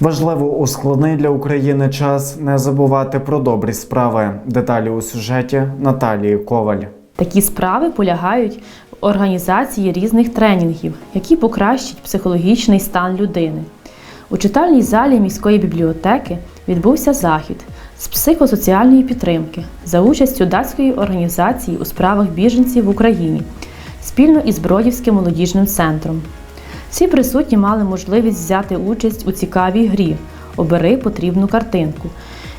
Важливо у складний для України час не забувати про добрі справи. Деталі у сюжеті Наталії Коваль. Такі справи полягають в організації різних тренінгів, які покращать психологічний стан людини. У читальній залі міської бібліотеки відбувся захід з психосоціальної підтримки за участю датської організації у справах біженців в Україні спільно із Бродівським молодіжним центром. Всі присутні мали можливість взяти участь у цікавій грі. Обери потрібну картинку,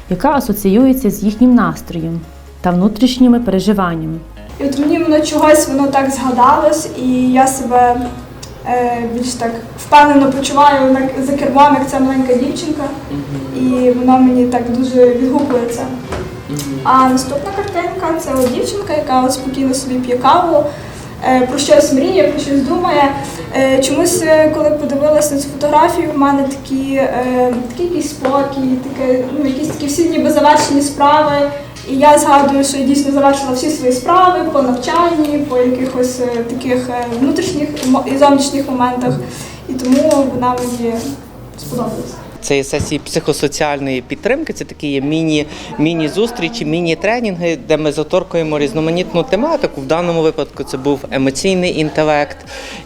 яка асоціюється з їхнім настроєм та внутрішніми переживаннями. І от мені воно чогось воно так згадалось, і я себе е, більш так впевнено почуваю на- за кермом, як ця маленька дівчинка, і воно мені так дуже відгукується. А наступна картинка це от дівчинка, яка от спокійно собі п'є каву, про щось мріє, про щось думає. Е, Чомусь, е, коли подивилася на цю фотографію, в мене такі, е, такий якийсь спокій, таке, ну, якісь такі всі ніби завершені справи. І я згадую, що я дійсно завершила всі свої справи по навчанні, по якихось е, таких е, внутрішніх і зовнішніх моментах. І тому вона мені сподобалася. Це є сесії психосоціальної підтримки. Це такі є міні, міні-зустрічі, міні-тренінги, де ми заторкуємо різноманітну тематику. В даному випадку це був емоційний інтелект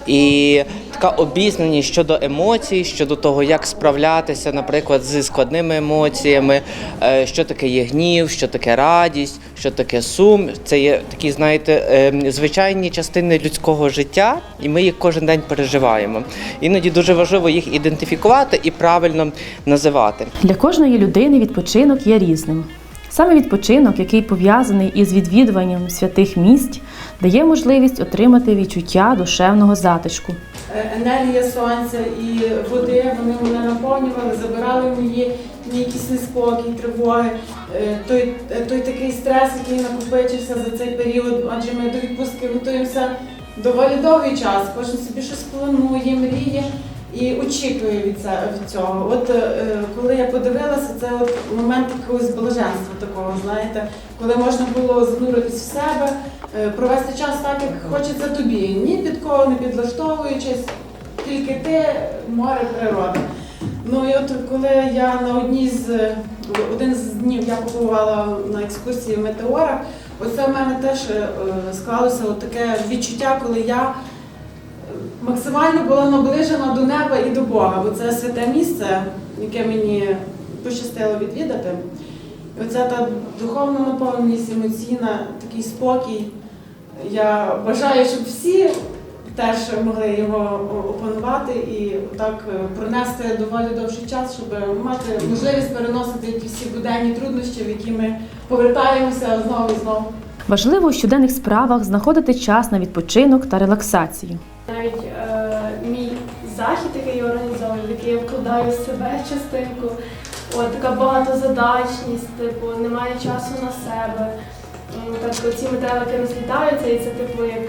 і така обізнаність щодо емоцій, щодо того, як справлятися, наприклад, зі складними емоціями, е, що таке є гнів, що таке радість, що таке сум. Це є такі, знаєте, ем, звичайні частини людського життя, і ми їх кожен день переживаємо. Іноді дуже важливо їх ідентифікувати і правильно називати. Для кожної людини відпочинок є різним. Саме відпочинок, який пов'язаний із відвідуванням святих місць, дає можливість отримати відчуття душевного затишку. Е, енергія сонця і води, вони мене наповнювали, забирали мої, якісь неспокій, тривоги, Е, той, е, той такий стрес, який накопичився за цей період, адже ми до відпустки готуємося доволі довгий час. Кожен собі щось планує, мріє і очікує від цього. От е, коли я подивилася, це от момент якогось блаженства такого, знаєте, коли можна було зануритись в себе, е, провести час так, як хочеться тобі, ні під кого не підлаштовуючись, тільки ти, море, природа. Ну і от коли я на одній з один з днів я побувала на екскурсії в метеорах, оце в мене теж е, склалося таке відчуття, коли я максимально була наближена до неба і до Бога, бо це святе місце, яке мені пощастило відвідати. І оця та духовна наповненість, емоційна, такий спокій. Я бажаю, щоб всі теж могли його опанувати і так е, пронести доволі довший час, щоб мати можливість переносити ті всі буденні труднощі, в які ми повертаємося знову і знову. Важливо у щоденних справах знаходити час на відпочинок та релаксацію. Навіть захід, який я організовую, в який я вкладаю себе частинку, от така багатозадачність, типу, немає часу на себе. Так ці метелики розлітаються, і це типу як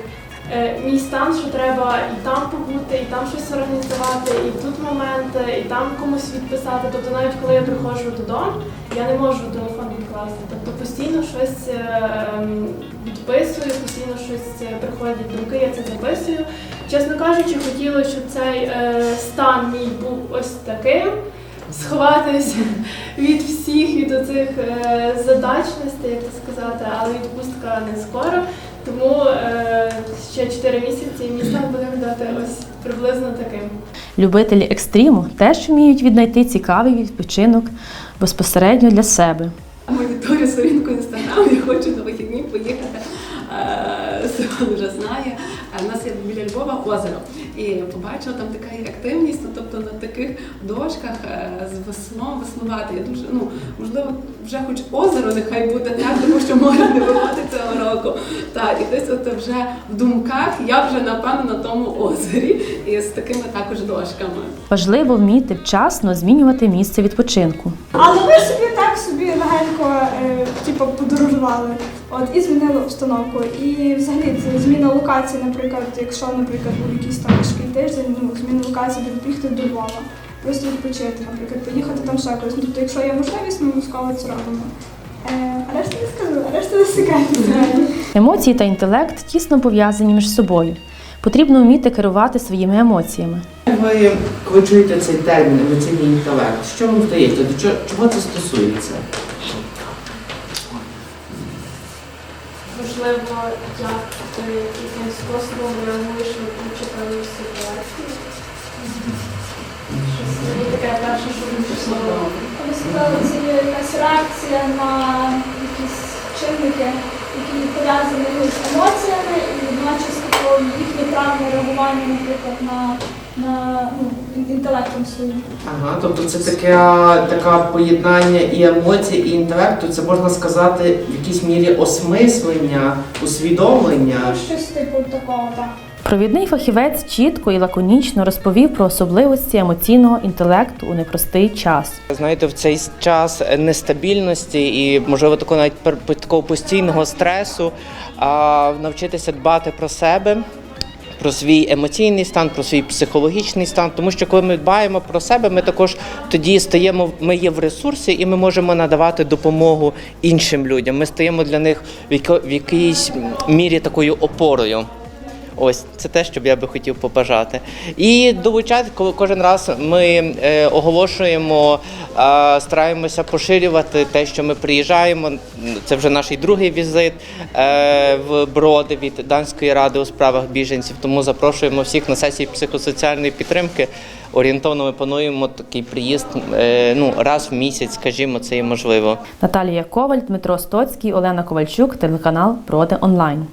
е, мій стан, що треба і там побути, і там щось організувати, і тут моменти, і там комусь відписати. Тобто навіть коли я приходжу додому, я не можу телефон відкласти. Тобто постійно щось е, ем, відписую, постійно щось е, приходять думки, я це записую. Чесно кажучи, хотіла, щоб цей е, стан мій був ось таким. Сховатись від всіх, від оцих е, задачностей, як це сказати, але відпустка не скоро. Тому е, ще 4 місяці і мій стан буде виглядати ось приблизно таким. Любителі екстриму теж вміють віднайти цікавий відпочинок безпосередньо для себе. Моніторю сторінку інстаграм і хочу на вихідні поїхати. Е, Село вже знає. Е, У нас є біля Львова озеро. І побачила там така активність, ну, тобто на таких дошках е, з веслом веслувати. Я дуже, ну, можливо, вже хоч озеро нехай буде так, тому що море не виходить цього року. Так, і десь от вже в думках я вже напевно на тому озері і з такими також дошками. Важливо вміти вчасно змінювати місце відпочинку. Але ви собі так собі легенько е, типу, подорожували. От і змінили обстановку. І взагалі це зміна локації, наприклад, якщо, наприклад, був якийсь там важкий тиждень, ну зміна локації буде поїхати до Львова, просто відпочити, наприклад, поїхати там ще кудись. Ну, тобто, якщо є можливість, ми обов'язково це робимо. Е, а решта не скажу, а решта не секрет. Емоції та інтелект тісно пов'язані між собою. Потрібно вміти керувати своїми емоціями. ви, коли чуєте цей термін емоційний інтелект, що вам здається? До чого, чого це стосується? Можливо, як ти яким способом реагуєш на ту чи певну ситуацію. Щось мені таке перше, що прийшло. Я би сказали, це є якась реакція на якісь чинники, які пов'язані з емоціями, і водночас їхнє правильне реагування, наприклад, на, на ну, інтелектом своїм. Ага, тобто це таке, таке поєднання і емоцій, і інтелекту, це можна сказати в якійсь мірі осмислення, усвідомлення. Ну, щось типу такого, так. Провідний фахівець чітко і лаконічно розповів про особливості емоційного інтелекту у непростий час. Знаєте, в цей час нестабільності і, можливо, такого навіть такого постійного стресу, а, навчитися дбати про себе. Про свій емоційний стан, про свій психологічний стан, тому що коли ми дбаємо про себе, ми також тоді стаємо, ми є в ресурсі і ми можемо надавати допомогу іншим людям. Ми стаємо для них в якійсь мірі такою опорою. Ось це те, що я би хотів побажати. І долучати, коли кожен раз ми е, оголошуємо, стараємося поширювати те, що ми приїжджаємо. Це вже наш другий візит е, в Броди від Данської ради у справах біженців. Тому запрошуємо всіх на сесії психосоціальної підтримки. Орієнтовно ми плануємо такий приїзд е, ну, раз в місяць, скажімо, це є можливо. Наталія Коваль, Дмитро Стоцький, Олена Ковальчук, телеканал Проти онлайн.